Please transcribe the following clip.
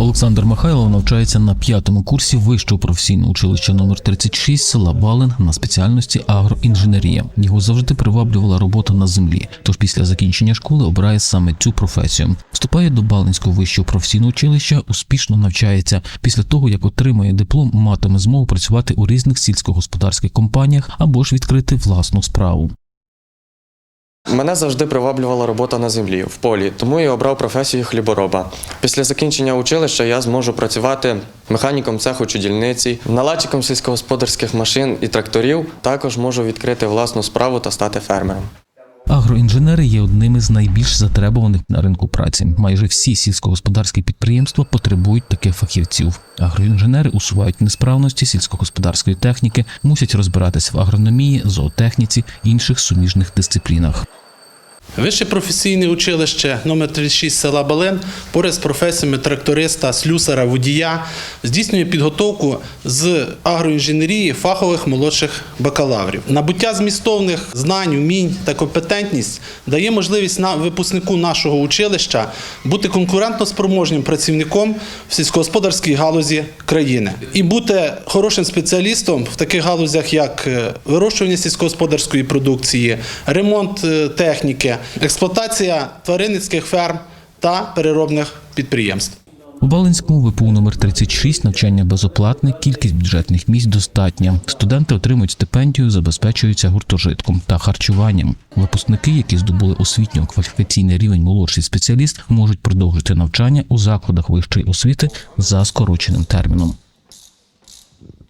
Олександр Михайлов навчається на п'ятому курсі вищого професійного училища номер 36 села Балин на спеціальності агроінженерія. Його завжди приваблювала робота на землі. Тож після закінчення школи обирає саме цю професію. Вступає до Балинського вищого професійного училища, успішно навчається. Після того як отримає диплом, матиме змогу працювати у різних сільськогосподарських компаніях або ж відкрити власну справу. Мене завжди приваблювала робота на землі, в полі, тому я обрав професію хлібороба. Після закінчення училища я зможу працювати механіком цеху чи дільниці, наладчиком сільськогосподарських машин і тракторів. Також можу відкрити власну справу та стати фермером. Агроінженери є одними з найбільш затребуваних на ринку праці. Майже всі сільськогосподарські підприємства потребують таких фахівців. Агроінженери усувають несправності сільськогосподарської техніки, мусять розбиратися в агрономії, зоотехніці інших суміжних дисциплінах. Вище професійне училище номер 36 села Балин поряд з професіями тракториста, слюсара, водія здійснює підготовку з агроінженерії фахових молодших бакалаврів. Набуття змістовних знань, умінь та компетентність дає можливість на випускнику нашого училища бути конкурентно спроможним працівником в сільськогосподарській галузі країни і бути хорошим спеціалістом в таких галузях, як е, вирощування сільськогосподарської продукції, ремонт е, техніки, експлуатація тваринницьких ферм та переробних підприємств. У Балинському ВПУ номер 36 навчання безоплатне, кількість бюджетних місць достатня. Студенти отримують стипендію, забезпечуються гуртожитком та харчуванням. Випускники, які здобули освітньо-кваліфікаційний рівень молодший спеціаліст, можуть продовжити навчання у закладах вищої освіти за скороченим терміном.